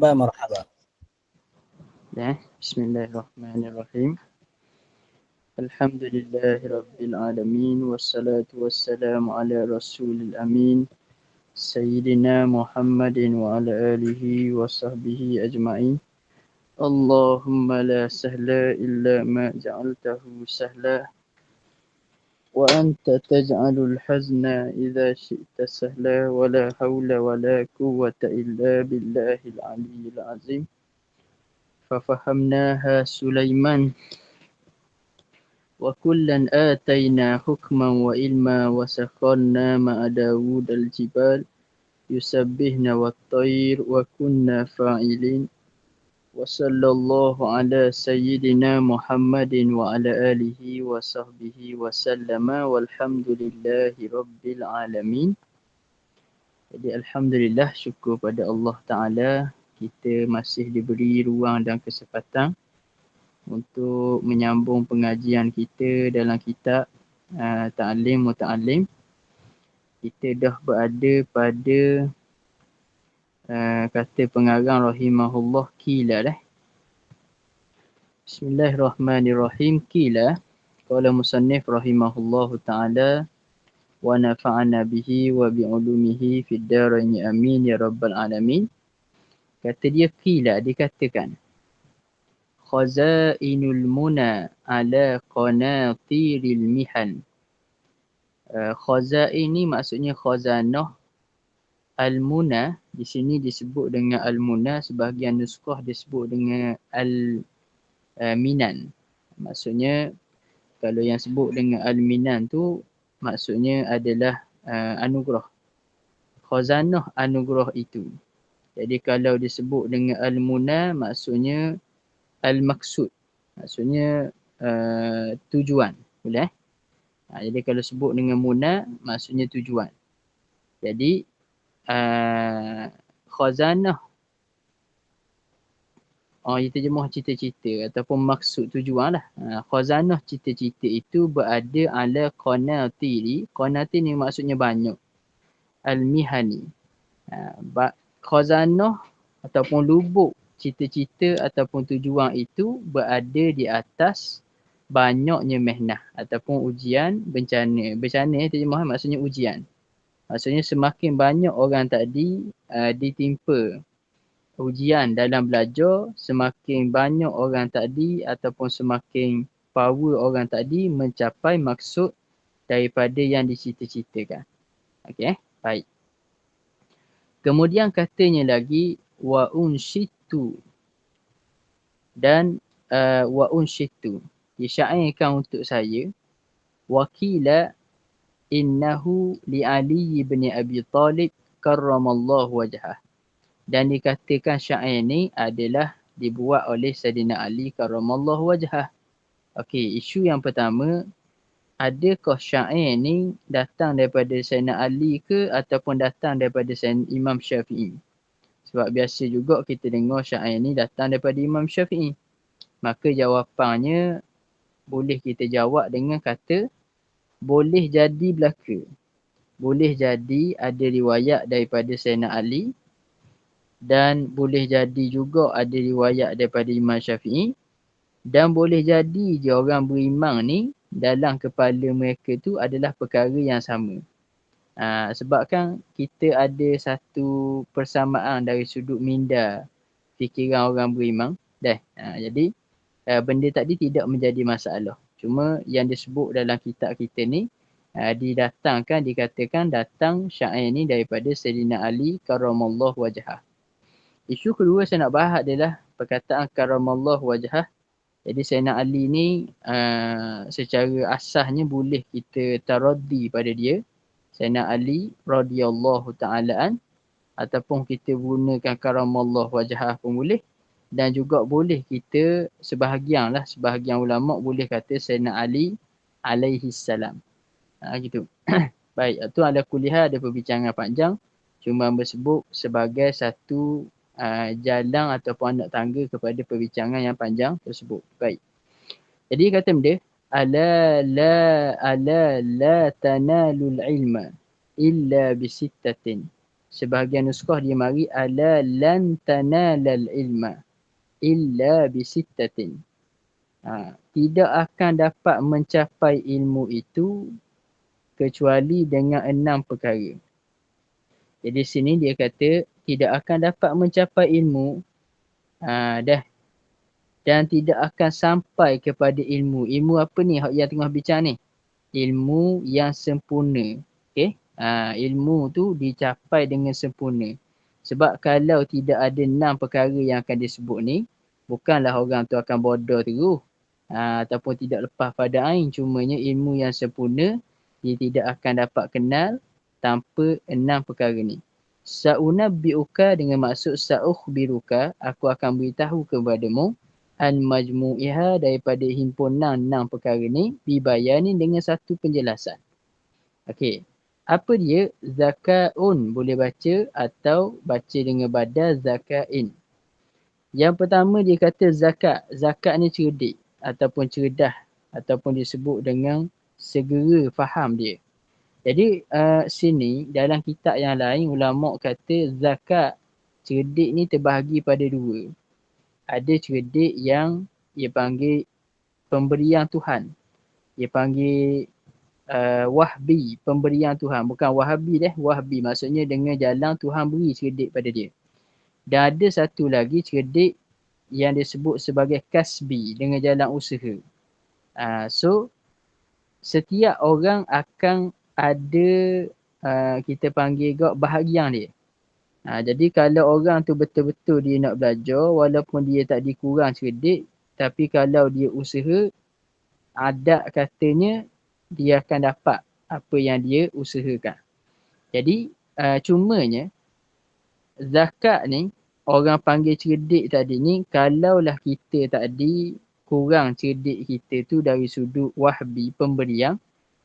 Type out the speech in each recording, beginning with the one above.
مرحبا. بسم الله الرحمن الرحيم. الحمد لله رب العالمين والصلاة والسلام على رسول الأمين سيدنا محمد وعلى آله وصحبه أجمعين. اللهم لا سهل إلا ما جعلته سهلا. وأنت تجعل الحزن إذا شئت سهلا ولا حول ولا قوة إلا بالله العلي العظيم. ففهمناها سليمان. وكلا آتينا حكما وعلما وسخرنا مع داود الجبال. يسبحن والطير وكنا فاعلين. وصلى الله على سيدنا محمد وعلى آله وصحبه وسلم والحمد لله رب العالمين Jadi Alhamdulillah syukur pada Allah Ta'ala kita masih diberi ruang dan kesempatan untuk menyambung pengajian kita dalam kitab uh, Ta'lim Muta'alim. Kita dah berada pada uh, kata pengarang rahimahullah kila dah. Bismillahirrahmanirrahim kila. Qala musannif rahimahullahu ta'ala wa nafa'ana bihi wa bi'ulumihi fid darain amin ya rabbal alamin. Kata dia kila dikatakan. Khazainul muna ala qanatiril mihan. Uh, khazain ni maksudnya khazanah al-muna di sini disebut dengan al-muna sebahagian nuskah disebut dengan al-minan. Maksudnya kalau yang sebut dengan al-minan tu maksudnya adalah uh, anugerah. Khazanah anugerah itu. Jadi kalau disebut dengan al-muna maksudnya al-maksud. Maksudnya uh, tujuan. Boleh? Ha, jadi kalau sebut dengan muna maksudnya tujuan. Jadi uh, khazanah Oh, itu terjemah cita-cita ataupun maksud tujuan lah. Uh, khazanah cita-cita itu berada ala qanatiri. Qanatir ni maksudnya banyak. Al-mihani. Uh, khazanah ataupun lubuk cita-cita ataupun tujuan itu berada di atas banyaknya mehnah ataupun ujian bencana. Bencana terjemah maksudnya ujian. Maksudnya semakin banyak orang tadi uh, ditimpa ujian dalam belajar, semakin banyak orang tadi ataupun semakin power orang tadi mencapai maksud daripada yang dicita-citakan. Okey, baik. Kemudian katanya lagi wa unshitu dan uh, wa unshitu disyairkan untuk saya wakila innahu li ali ibn abi talib karramallahu wajhah dan dikatakan syair ni adalah dibuat oleh Sayyidina Ali karramallahu wajhah okey isu yang pertama adakah syair ni datang daripada Sayyidina Ali ke ataupun datang daripada Sayyidina Imam Syafi'i? Sebab biasa juga kita dengar syair ni datang daripada Imam Syafi'i. Maka jawapannya boleh kita jawab dengan kata boleh jadi belaka. Boleh jadi ada riwayat daripada Sayyidina Ali dan boleh jadi juga ada riwayat daripada Imam Syafi'i dan boleh jadi je orang beriman ni dalam kepala mereka tu adalah perkara yang sama. Ha, sebab kan kita ada satu persamaan dari sudut minda fikiran orang beriman. Dah. Ha, jadi uh, benda tadi tidak menjadi masalah. Cuma yang disebut dalam kitab kita ni uh, didatangkan, dikatakan datang syair ni daripada Sayyidina Ali karamallahu wajhah. Isu kedua saya nak bahas adalah perkataan karamallahu wajhah jadi Sayyidina Ali ni uh, secara asahnya boleh kita taraddi pada dia. Sayyidina Ali radhiyallahu ta'alaan ataupun kita gunakan karamallah wajah pun boleh. Dan juga boleh kita sebahagian lah, sebahagian ulama boleh kata Sayyidina Ali alaihi salam. Ha, gitu. Baik, itu ada kuliah, ada perbincangan panjang. Cuma bersebut sebagai satu uh, jalan ataupun anak tangga kepada perbincangan yang panjang tersebut. Baik. Jadi kata benda ala la ala la tanalul ilma illa bisittatin. sebahagian nuskah dia mari ala lan tanalal ilma illa bisittatin. Ha, tidak akan dapat mencapai ilmu itu kecuali dengan enam perkara. Jadi sini dia kata tidak akan dapat mencapai ilmu ha, dah dan tidak akan sampai kepada ilmu. Ilmu apa ni yang tengah bincang ni? Ilmu yang sempurna. Okay? Ha, ilmu tu dicapai dengan sempurna. Sebab kalau tidak ada enam perkara yang akan disebut ni, bukanlah orang tu akan bodoh terus. Ha, ataupun tidak lepas pada ain. Cumanya ilmu yang sempurna, dia tidak akan dapat kenal tanpa enam perkara ni. Sa'unabbi'uka dengan maksud sa'ukhbiruka, aku akan beritahu kepadamu an majmu'iha daripada himpunan enam perkara ni bibayani dengan satu penjelasan. Okey apa dia zakaun boleh baca atau baca dengan badal zakain. Yang pertama dia kata zakat. Zakat ni cerdik ataupun cerdah ataupun disebut dengan segera faham dia. Jadi uh, sini dalam kitab yang lain ulama kata zakat cerdik ni terbahagi pada dua. Ada cerdik yang dia panggil pemberian Tuhan. Dia panggil uh, wahbi pemberian Tuhan. Bukan wahabi deh wahbi. Maksudnya dengan jalan Tuhan beri cerdik pada dia. Dan ada satu lagi cerdik yang disebut sebagai kasbi dengan jalan usaha. Uh, so setiap orang akan ada uh, kita panggil gak bahagian dia. Ha, jadi kalau orang tu betul-betul dia nak belajar walaupun dia tak dikurang cerdik tapi kalau dia usaha adat katanya dia akan dapat apa yang dia usahakan. Jadi uh, cumanya zakat ni orang panggil cerdik tadi ni kalaulah kita tadi kurang cerdik kita tu dari sudut wahbi pemberian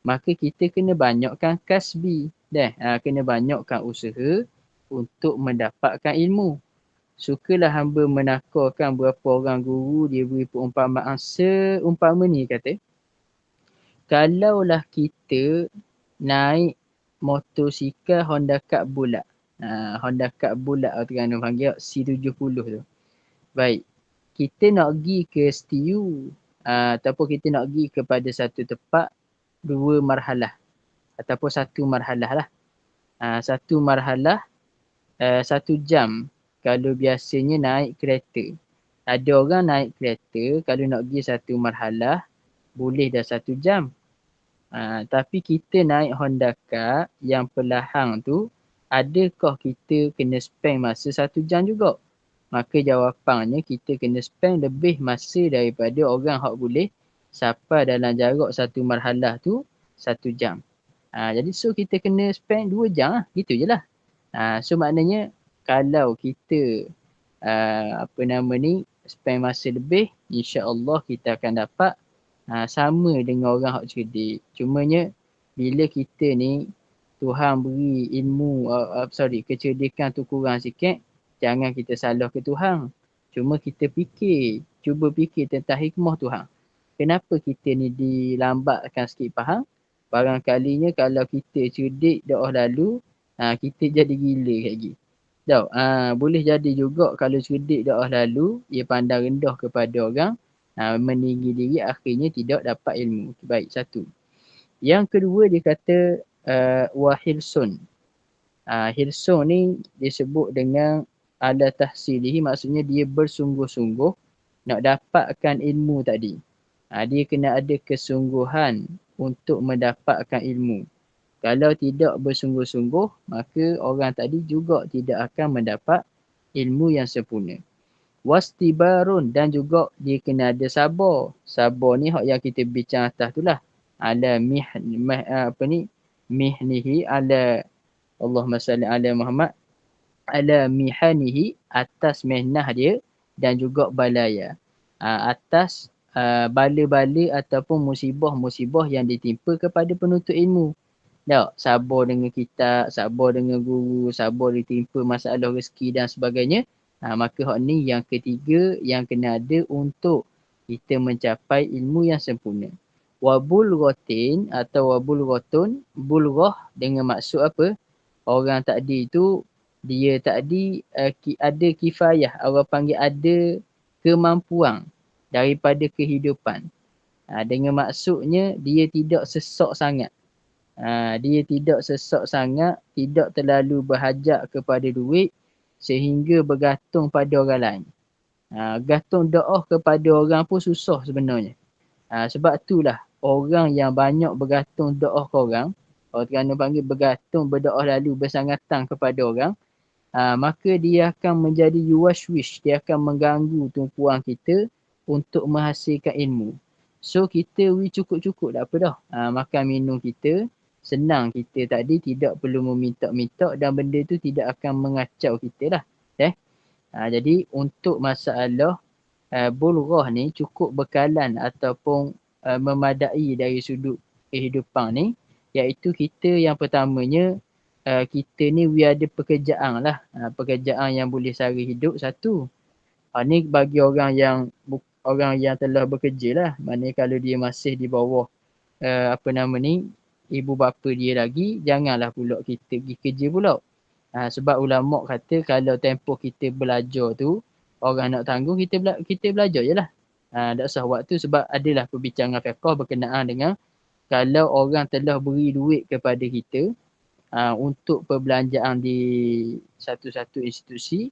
maka kita kena banyakkan kasbi dah uh, kena banyakkan usaha untuk mendapatkan ilmu. Sukalah hamba menakarkan berapa orang guru dia beri perumpamaan seumpama ni kata kalaulah kita naik motosikal Honda Cup bulat. Ha, Honda Cup bulat atau kan panggil C70 tu. Baik. Kita nak pergi ke STU uh, ataupun kita nak pergi kepada satu tempat dua marhalah ataupun satu marhalah lah. Uh, satu marhalah uh, satu jam kalau biasanya naik kereta. Ada orang naik kereta kalau nak pergi satu marhalah boleh dah satu jam. Ha, tapi kita naik Honda Car yang perlahan tu, adakah kita kena spend masa satu jam juga? Maka jawapannya kita kena spend lebih masa daripada orang yang boleh sampai dalam jarak satu marhalah tu satu jam. Ha, jadi so kita kena spend dua jam lah. Gitu je lah. Ha, so maknanya kalau kita uh, apa nama ni spend masa lebih, insya Allah kita akan dapat ha, sama dengan orang hak cerdik. Cumanya bila kita ni Tuhan beri ilmu, uh, uh, sorry, kecerdikan tu kurang sikit, jangan kita salah ke Tuhan. Cuma kita fikir, cuba fikir tentang hikmah Tuhan. Kenapa kita ni dilambatkan sikit faham? Barangkalinya kalau kita cerdik dah lalu, ha, kita jadi gila lagi. Tahu, ha, boleh jadi juga kalau cerdik dah lalu, ia pandang rendah kepada orang, ha, meninggi diri akhirnya tidak dapat ilmu. Baik, satu. Yang kedua dia kata uh, wahilsun. Uh, hilsun ni disebut dengan ala tahsilihi maksudnya dia bersungguh-sungguh nak dapatkan ilmu tadi. Ha, dia kena ada kesungguhan untuk mendapatkan ilmu. Kalau tidak bersungguh-sungguh, maka orang tadi juga tidak akan mendapat ilmu yang sempurna wastibarun dan juga dia kena ada sabar. Sabar ni hak yang kita bincang atas tu lah. Ala mih, mih apa ni? Mihnihi ala Allahumma salli ala Muhammad. Ala mihanihi atas mihnah dia dan juga balaya. Uh, atas uh, bala-bala ataupun musibah-musibah yang ditimpa kepada penuntut ilmu. Tak, sabar dengan kita, sabar dengan guru, sabar ditimpa masalah rezeki dan sebagainya. Ha, maka hak ni yang ketiga yang kena ada untuk kita mencapai ilmu yang sempurna. Wabul atau wabul rotun, bulghah dengan maksud apa? Orang tadi itu dia tadi uh, ada kifayah orang panggil ada kemampuan daripada kehidupan uh, dengan maksudnya dia tidak sesok sangat uh, dia tidak sesok sangat tidak terlalu berhajat kepada duit sehingga bergantung pada orang lain uh, gantung doa kepada orang pun susah sebenarnya uh, sebab itulah orang yang banyak bergantung doa ke orang orang kerana panggil bergantung berdoa lalu bersangatan kepada orang ha, maka dia akan menjadi yuwashwish, dia akan mengganggu tumpuan kita untuk menghasilkan ilmu. So kita we cukup-cukup tak apa dah. Ha, makan minum kita, senang kita tadi tidak perlu meminta-minta dan benda tu tidak akan mengacau kita lah. Eh? Ha, jadi untuk masalah uh, bulghah ni cukup bekalan ataupun uh, memadai dari sudut kehidupan ni iaitu kita yang pertamanya uh, kita ni we ada pekerjaan lah. Uh, pekerjaan yang boleh sehari hidup satu. Uh, ni bagi orang yang orang yang telah bekerja lah. Maksudnya kalau dia masih di bawah uh, apa nama ni ibu bapa dia lagi janganlah pula kita pergi kerja pula. Uh, sebab ulama kata kalau tempoh kita belajar tu orang nak tanggung kita bela- kita belajar je lah. Uh, tak usah waktu sebab adalah perbincangan fiqah berkenaan dengan kalau orang telah beri duit kepada kita uh, untuk perbelanjaan di satu-satu institusi.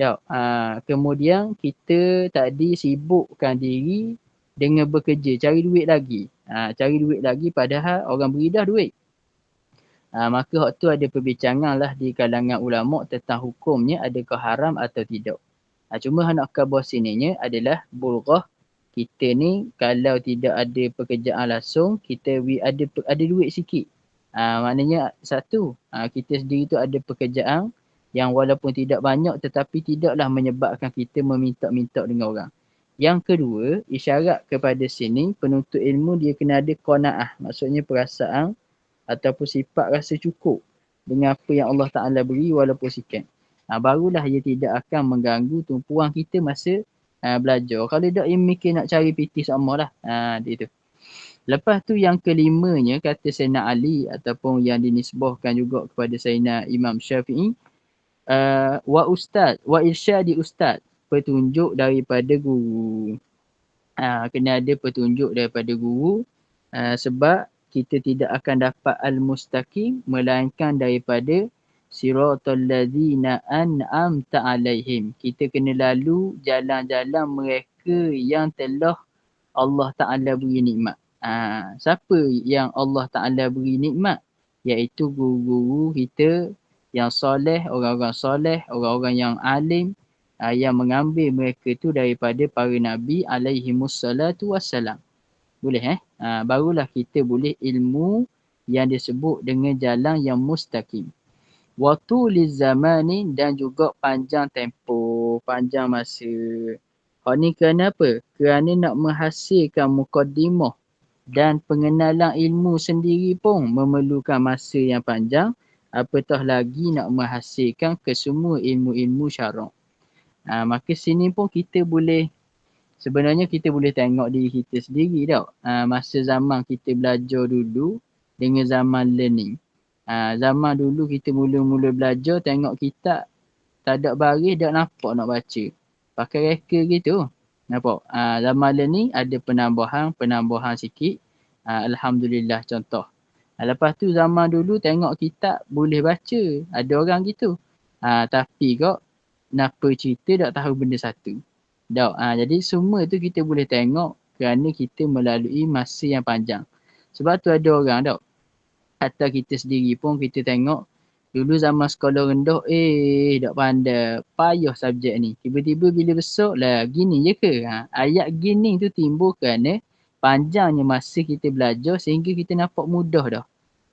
Ya, uh, kemudian kita tadi sibukkan diri dengan bekerja, cari duit lagi. Uh, cari duit lagi padahal orang beri dah duit. Uh, maka waktu tu ada perbincangan lah di kalangan ulama tentang hukumnya adakah haram atau tidak. Uh, cuma nak khabar sininya adalah bulghah kita ni kalau tidak ada pekerjaan langsung kita ada ada duit sikit Ha, maknanya satu, ha, kita sendiri tu ada pekerjaan yang walaupun tidak banyak tetapi tidaklah menyebabkan kita meminta-minta dengan orang. Yang kedua, isyarat kepada sini penuntut ilmu dia kena ada qanaah. Maksudnya perasaan ataupun sifat rasa cukup dengan apa yang Allah Ta'ala beri walaupun sikit. Ha, barulah ia tidak akan mengganggu tumpuan kita masa ha, belajar. Kalau tak, ia mikir nak cari piti sama lah. Ha, dia tu. Lepas tu yang kelimanya kata Sayyidina Ali ataupun yang dinisbahkan juga kepada Sayyidina Imam Syafi'i uh, wa ustaz wa irsyadi ustaz petunjuk daripada guru. Uh, kena ada petunjuk daripada guru uh, sebab kita tidak akan dapat al-mustaqim melainkan daripada siratal ladzina an'amta alaihim. Kita kena lalu jalan-jalan mereka yang telah Allah Taala beri nikmat. Ha, siapa yang Allah Ta'ala beri nikmat? Iaitu guru-guru kita yang soleh, orang-orang soleh, orang-orang yang alim ha, yang mengambil mereka tu daripada para Nabi alaihi mussalatu wassalam. Boleh eh? Ha, barulah kita boleh ilmu yang disebut dengan jalan yang mustaqim. Waktu li zamani dan juga panjang tempoh, panjang masa. Hal ni kerana apa? Kerana nak menghasilkan mukaddimah dan pengenalan ilmu sendiri pun memerlukan masa yang panjang apatah lagi nak menghasilkan kesemua ilmu-ilmu syarak. Ha, maka sini pun kita boleh sebenarnya kita boleh tengok diri kita sendiri tau. Ha, masa zaman kita belajar dulu dengan zaman learning. Ha, zaman dulu kita mula-mula belajar tengok kita tak ada baris dah nampak nak baca. Pakai reka gitu. Nampak? Uh, zaman ni ada penambahan, penambahan sikit. Uh, Alhamdulillah contoh. Uh, lepas tu zaman dulu tengok kitab boleh baca. Ada orang gitu. Uh, tapi kok kenapa cerita tak tahu benda satu. Tak, uh, jadi semua tu kita boleh tengok kerana kita melalui masa yang panjang. Sebab tu ada orang tak. Atau kita sendiri pun kita tengok Dulu zaman sekolah rendah, eh tak pandai. Payah subjek ni. Tiba-tiba bila besok lah, gini je ke? Ha, ayat gini tu timbul kerana panjangnya masa kita belajar sehingga kita nampak mudah dah.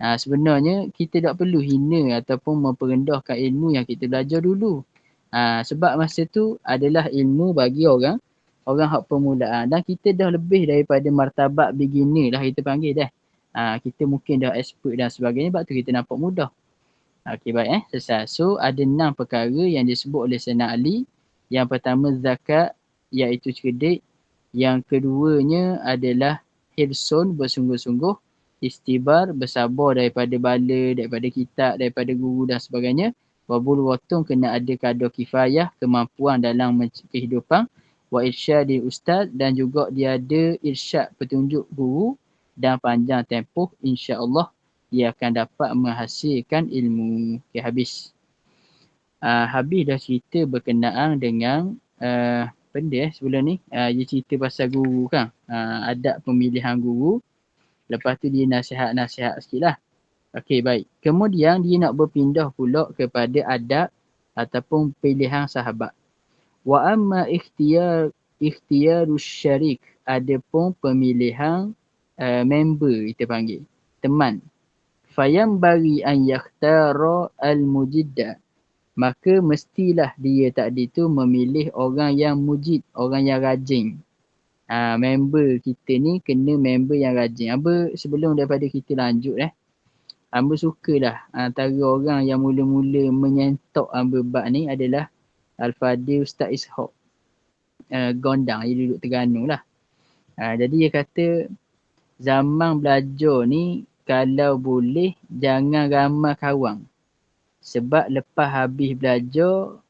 Ha, sebenarnya kita tak perlu hina ataupun memperendahkan ilmu yang kita belajar dulu. Ha, sebab masa tu adalah ilmu bagi orang orang hak permulaan dan kita dah lebih daripada martabat beginner lah kita panggil dah. Ha, kita mungkin dah expert dan sebagainya sebab tu kita nampak mudah. Okey baik eh. Selesai. So ada enam perkara yang disebut oleh Sayyidina Ali. Yang pertama zakat iaitu cerdik. Yang keduanya adalah hirsun bersungguh-sungguh. Istibar bersabar daripada bala, daripada kitab, daripada guru dan sebagainya. Wabul watung kena ada kadar kifayah, kemampuan dalam kehidupan. Wa irsyadi ustaz dan juga dia ada irsyad petunjuk guru dan panjang tempoh insya-Allah dia akan dapat menghasilkan ilmu. Okay, habis. Uh, habis dah cerita berkenaan dengan uh, benda eh sebelum ni. Uh, dia cerita pasal guru kan. Uh, adab pemilihan guru. Lepas tu dia nasihat-nasihat sikit lah. Okey baik. Kemudian dia nak berpindah pula kepada adab ataupun pilihan sahabat. Wa amma ikhtiyar ikhtiyarus syarik adapun pemilihan uh, member kita panggil teman. Fayam bagi an yakhtara al mujidda maka mestilah dia tadi tu memilih orang yang mujid, orang yang rajin. Ha, member kita ni kena member yang rajin. Apa sebelum daripada kita lanjut eh. Amba sukalah antara orang yang mula-mula menyentok Amba bab ni adalah Al-Fadil Ustaz Ishaq. Uh, Gondang, dia duduk Terengganu lah. Uh, jadi dia kata zaman belajar ni kalau boleh jangan ramai kawan. Sebab lepas habis belajar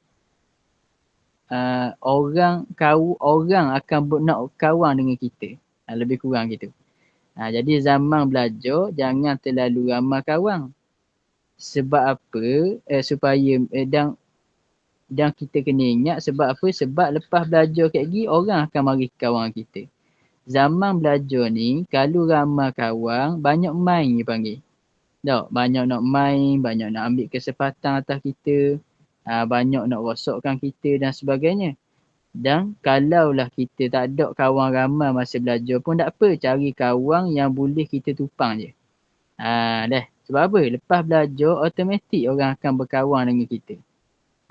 uh, orang kau orang akan nak kawan dengan kita. Uh, lebih kurang gitu. Ha, jadi zaman belajar jangan terlalu ramai kawan. Sebab apa? Eh, supaya eh, dan dan kita kena ingat sebab apa? Sebab lepas belajar kat gini orang akan mari kawan kita. Zaman belajar ni kalau ramai kawan banyak main dia panggil. Tak, banyak nak main, banyak nak ambil kesempatan atas kita. Ha, banyak nak rosokkan kita dan sebagainya. Dan kalaulah kita tak ada kawan ramai masa belajar pun tak apa. Cari kawan yang boleh kita tupang je. Ha, dah. Sebab apa? Lepas belajar, automatik orang akan berkawan dengan kita.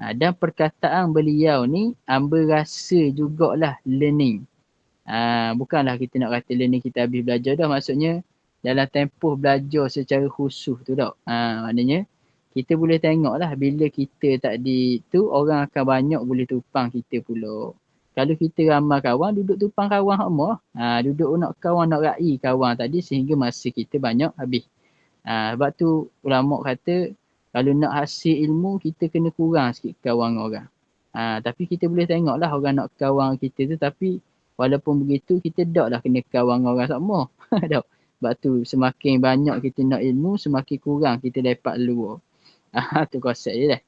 Ha, dan perkataan beliau ni, amba rasa jugalah learning. Ha, bukanlah kita nak kata learning kita habis belajar dah. Maksudnya, dalam tempoh belajar secara khusus tu tak. Ha, maknanya, kita boleh tengok lah bila kita tak di tu orang akan banyak boleh tupang kita pula. Kalau kita ramai kawan duduk tupang kawan semua. Ha, duduk nak kawan nak rai kawan tadi sehingga masa kita banyak habis. Ha, sebab tu ulama kata kalau nak hasil ilmu kita kena kurang sikit kawan orang. Ha, tapi kita boleh tengok lah orang nak kawan kita tu tapi walaupun begitu kita tak lah kena kawan orang semua. Sebab tu semakin banyak kita nak ilmu semakin kurang kita dapat luar. Tu konsep dia dah.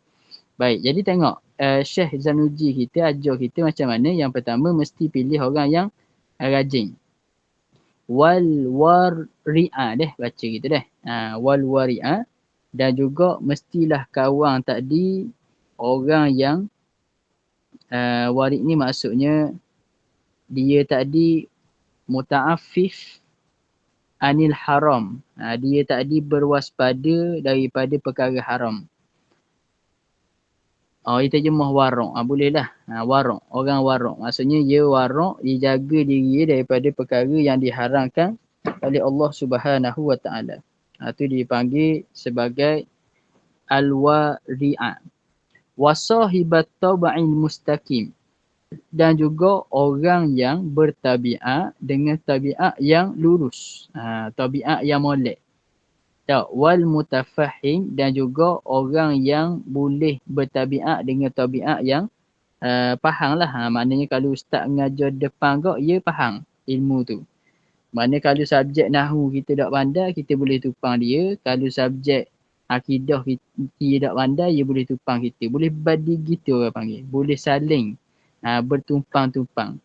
Baik, jadi tengok uh, Syekh Zanuji kita ajar kita macam mana. Yang pertama mesti pilih orang yang rajin. Wal wari'a deh baca gitu deh. Uh, wal wari'a dan juga mestilah kawan tadi orang yang uh, warid ni maksudnya dia tadi muta'afif anil haram. Ha, dia tadi berwaspada daripada perkara haram. Oh, kita terjemah warok. Ha, boleh lah. Ha, warok. Orang warok. Maksudnya dia warok, dia jaga diri daripada perkara yang diharamkan oleh Allah subhanahu wa ta'ala. Ha, itu dipanggil sebagai al-wari'ah. Wasahibat taba'il mustaqim dan juga orang yang bertabiat dengan tabiat yang lurus. Ha, tabiat yang molek. Tak, wal mutafahim dan juga orang yang boleh bertabiat dengan tabiat yang uh, faham lah. Ha, maknanya kalau ustaz mengajar depan kau, ia faham ilmu tu. Maknanya kalau subjek nahu kita tak pandai, kita boleh tupang dia. Kalau subjek akidah kita tak pandai, dia boleh tupang kita. Boleh badi gitu orang panggil. Boleh saling ha, bertumpang-tumpang.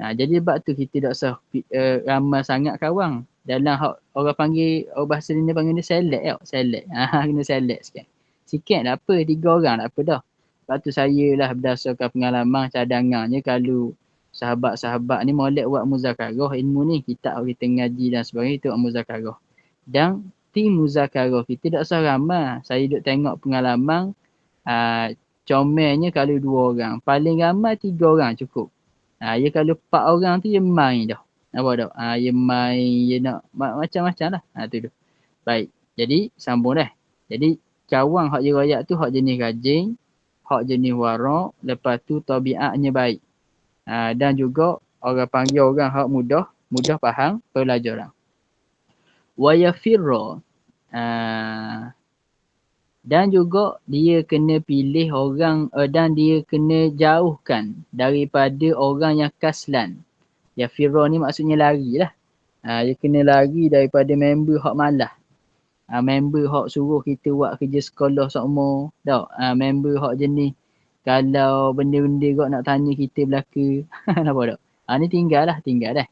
Ha, jadi sebab tu kita tak usah uh, ramai sangat kawan. Dalam orang panggil, orang bahasa ni panggil ni select tau. Select. Ha, kena select sikit. Sikit tak apa, tiga orang tak apa dah. Sebab tu saya lah berdasarkan pengalaman cadangannya kalau sahabat-sahabat ni molek buat muzakarah ilmu ni. Kita kita ngaji dan sebagainya itu muzakarah. Dan tim muzakarah kita tak usah ramai. Saya duduk tengok pengalaman uh, comelnya kalau dua orang. Paling ramai tiga orang cukup. Ha, ya kalau empat orang tu dia main dah. Apa dah? Ha, dia main, dia nak macam-macam lah. Ha, tu tu. Baik. Jadi sambung dah. Jadi kawan hak je rakyat tu hak jenis rajin. Hak jenis warak. Lepas tu tabiatnya baik. Ha, dan juga orang panggil orang hak mudah. Mudah faham pelajaran. Wayafirra. Ha, Dan juga dia kena pilih orang uh, dan dia kena jauhkan daripada orang yang kaslan. Ya firro ni maksudnya lari lah. Ha, dia kena lari daripada member hak malah. Ha, member hak suruh kita buat kerja sekolah semua. Tak? Ha, member hak jenis kalau benda-benda kau nak tanya kita belaka. Nampak tak? Ha, ni tinggal lah, tinggal dah.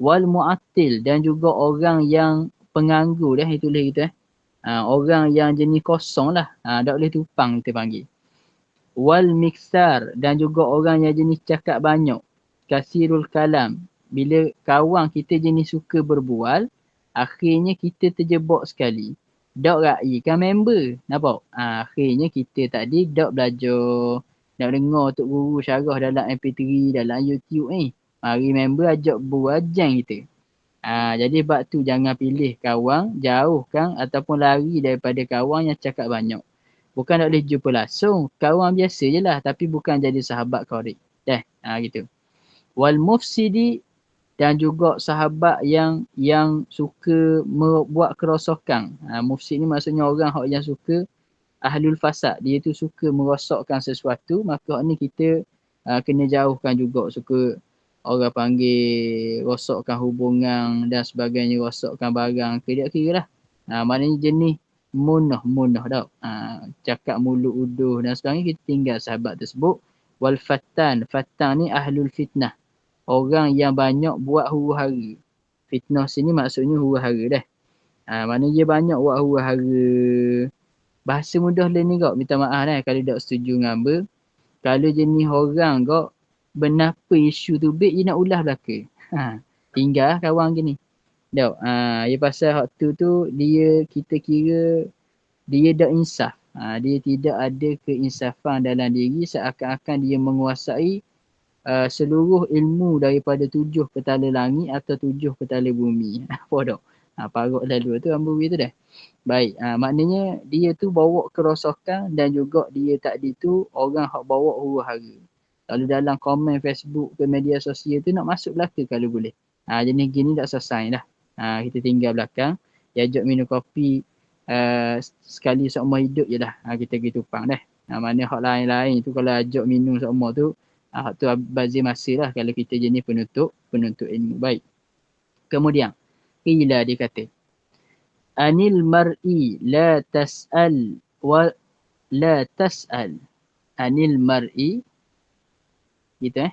Wal mu'atil dan juga orang yang penganggur dah, itulah kita eh. Ha, orang yang jenis kosong lah. Ha, tak boleh tupang kita panggil. Wal miksar dan juga orang yang jenis cakap banyak. Kasirul kalam. Bila kawan kita jenis suka berbual, akhirnya kita terjebak sekali. Dok ra'i kan member. Nampak? Ha, akhirnya kita tadi dok belajar nak dengar Tok Guru syarah dalam MP3, dalam YouTube ni. Mari member ajak berwajan kita. Ha, jadi sebab tu jangan pilih kawan, jauhkan ataupun lari daripada kawan yang cakap banyak. Bukan nak boleh jumpa langsung. Kawan biasa je lah tapi bukan jadi sahabat korek. Dah, ha, gitu. Wal mufsidi dan juga sahabat yang yang suka membuat kerosakan. Ha, mufsid ni maksudnya orang yang suka ahlul fasad dia tu suka merosakkan sesuatu maka ni kita uh, kena jauhkan juga suka orang panggil rosakkan hubungan dan sebagainya rosakkan barang kira-kira lah. Uh, maknanya jenis munah munah tau. Uh, cakap mulut uduh dan sebagainya kita tinggal sahabat tersebut. Wal fatan fatan ni ahlul fitnah. Orang yang banyak buat huru-hara fitnah sini maksudnya huru-hara dah. Uh, maknanya dia banyak buat huru-hara bahasa mudah lain ni kok minta maaf lah kalau tak setuju dengan apa kalau jenis orang kok benapa isu tu? Bit dia nak ulah belaka. Ha, tinggal kawan gini. Tak ha, ya pasal hak tu tu dia kita kira dia tak insaf. Ha, dia tidak ada keinsafan dalam diri seakan-akan dia menguasai uh, seluruh ilmu daripada tujuh petala langit atau tujuh petala bumi. Tak ha, parut lalu tu ambil tu dah. Baik, ha, maknanya dia tu bawa kerosakan dan juga dia tadi tu orang hak bawa huru hara. Kalau dalam komen Facebook ke media sosial tu nak masuk belakang kalau boleh. Ha, jenis gini tak selesai dah. Ha, kita tinggal belakang. Dia ajak minum kopi uh, sekali seumur hidup je lah. Ha, kita pergi tupang dah. Ha, mana hak lain-lain tu kalau ajak minum seumur tu. Ha, tu bazir masa lah kalau kita jenis penutup, penutup ilmu. Baik. Kemudian, Ila dia kata anil mar'i la tas'al wa la tas'al anil mar'i gitu eh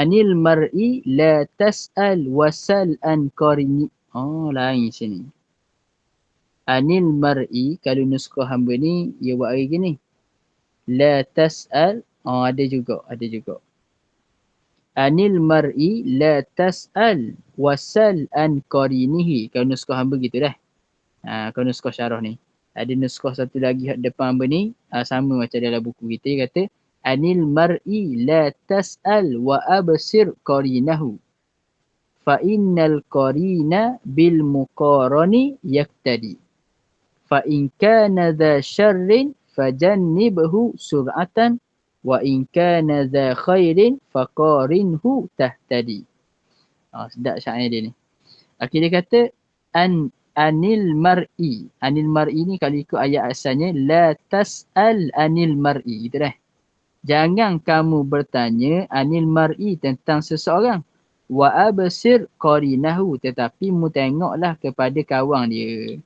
anil mar'i la tas'al wasal an qarini oh lain sini anil mar'i kalau nuskah hamba ni dia buat lagi ni la tas'al oh ada juga ada juga anil mar'i la tas'al wasal an qarinihi. Kalau nuskah hamba gitu dah. Ha, kalau nuskah syarah ni. Ada nuskah satu lagi depan hamba ni. Ha, sama macam dalam buku kita. Dia kata anil mar'i la tas'al wa absir qarinahu. Fa innal qarina bil muqarani yaktadi. Fa in kana dha syarrin fajannibhu sur'atan wa in kana dha khairin faqarinhu tahtadi. Ah oh, sedap syair dia ni. Okey dia kata an anil mar'i. Anil mar'i ni kalau ikut ayat asalnya la tas'al anil mar'i gitu dah. Jangan kamu bertanya anil mar'i tentang seseorang. Wa absir qarinahu tetapi mu tengoklah kepada kawan dia.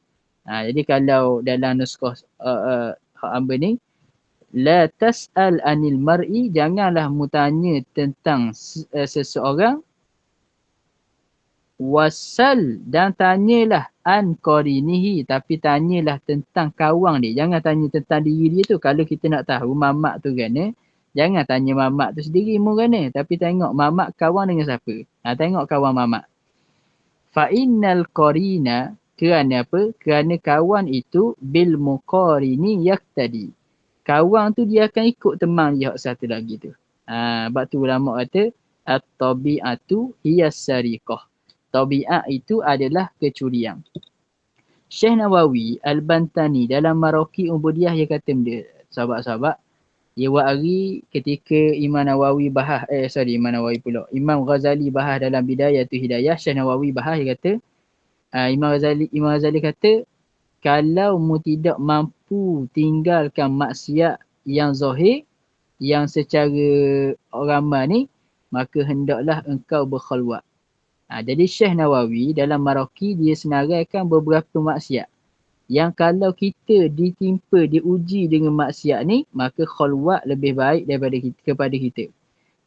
Ha, jadi kalau dalam nuskah uh, uh, hamba ni la tas'al anil mar'i janganlah mu tanya tentang uh, seseorang wasal. Dan tanyalah an qarinihi tapi tanyalah tentang kawan dia. Jangan tanya tentang diri dia tu. Kalau kita nak tahu mamak tu kan eh. Jangan tanya mamak tu sendiri mu kan eh. Tapi tengok mamak kawan dengan siapa. Ha, tengok kawan mamak. Fa innal qarina kerana apa? Kerana kawan itu bil muqarini yaktadi. Kawan tu dia akan ikut teman dia satu lagi tu. Ha, sebab tu ulama kata at-tabi'atu hiya sariqah. Tabi'at itu adalah kecurian. Syekh Nawawi Al-Bantani dalam Maroki Ubudiyah dia kata benda sahabat-sahabat dia buat hari ketika Imam Nawawi bahas eh sorry Imam Nawawi pula Imam Ghazali bahas dalam Bidayah tu Hidayah Syekh Nawawi bahas dia kata uh, Imam Ghazali Imam Ghazali kata kalau mu tidak mampu tinggalkan maksiat yang zahir yang secara ramai ni maka hendaklah engkau berkhalwat. Ha, jadi Syekh Nawawi dalam Maraki dia senaraikan beberapa maksiat yang kalau kita ditimpa, diuji dengan maksiat ni, maka khalwat lebih baik daripada kita, kepada kita.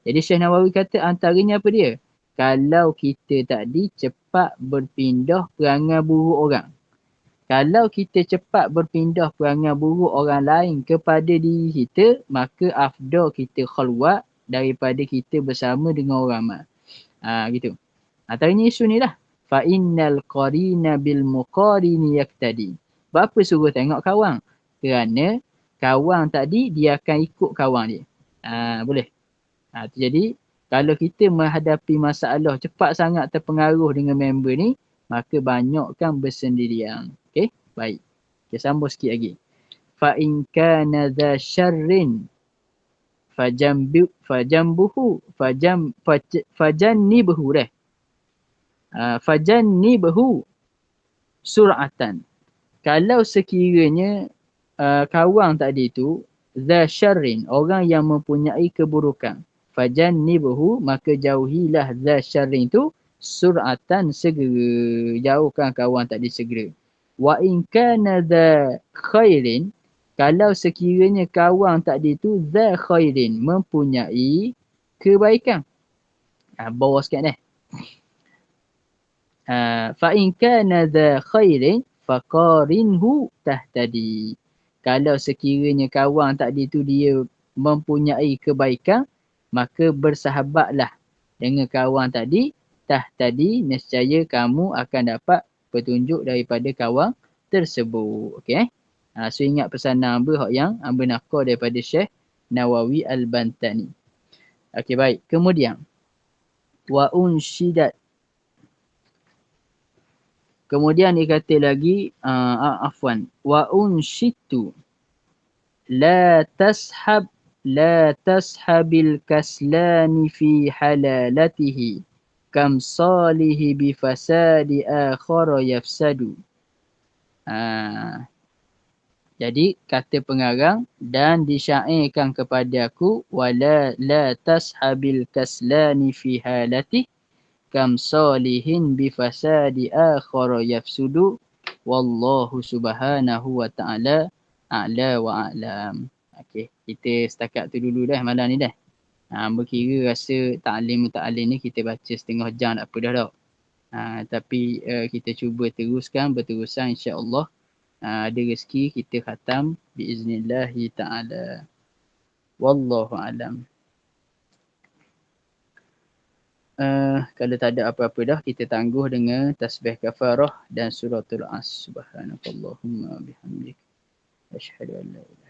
Jadi Syekh Nawawi kata antaranya apa dia? Kalau kita tadi cepat berpindah perangai buruk orang. Kalau kita cepat berpindah perangai buruk orang lain kepada diri kita, maka afdal kita khalwat daripada kita bersama dengan orang ramai. Ha, gitu. Antaranya isu ni lah. Fa innal qarina bil muqarini yaktadi. Bapa suruh tengok kawan? Kerana kawan tadi dia akan ikut kawan dia. Ha, boleh. Ha, jadi kalau kita menghadapi masalah cepat sangat terpengaruh dengan member ni, maka banyakkan bersendirian. Okey, baik. Kita sambung sikit lagi. Fa in kana dha syarrin fajambu fajambuhu fajam fajannibhu dah. Uh, fajannibhu sur'atan. Kalau sekiranya uh, kawan tadi tu the syarrin orang yang mempunyai keburukan fajan nibuhu maka jauhilah the syarrin tu suratan segera. Jauhkan kawan tadi segera. Wa in kana the khairin kalau sekiranya kawan tadi tu the khairin mempunyai kebaikan. Ha, bawa sikit ni uh, fa in kana the khairin faqarinhu tahtadi. Kalau sekiranya kawan tadi tu dia mempunyai kebaikan, maka bersahabatlah dengan kawan tadi, tahtadi nescaya kamu akan dapat petunjuk daripada kawan tersebut. Okey eh? Ha, so ingat pesanan Amba yang Amba nakor daripada Syekh Nawawi Al-Bantani. Okey baik. Kemudian wa unshidat Kemudian dia kata lagi, uh, afwan, wa unshitu la tashab la tashabil kaslani fi halalatihi kam salihi bi fasadi akhara yafsadu. Uh, jadi kata pengarang dan disyairkan kepada aku wala la tashabil kaslani fi halatihi kam salihin bi fasadi akhara yafsudu. Wallahu subhanahu wa ta'ala a'la wa a'lam. Okey kita setakat tu dulu dah malam ni dah. Ha berkira rasa ta'lim ta'lim ni kita baca setengah jam tak apa dah dah ha, tapi uh, kita cuba teruskan berterusan insya-Allah. Uh, ada rezeki kita khatam biiznillah ta'ala. Wallahu a'lam uh, kalau tak ada apa-apa dah kita tangguh dengan tasbih kafarah dan suratul as subhanakallahumma bihamdik asyhadu an la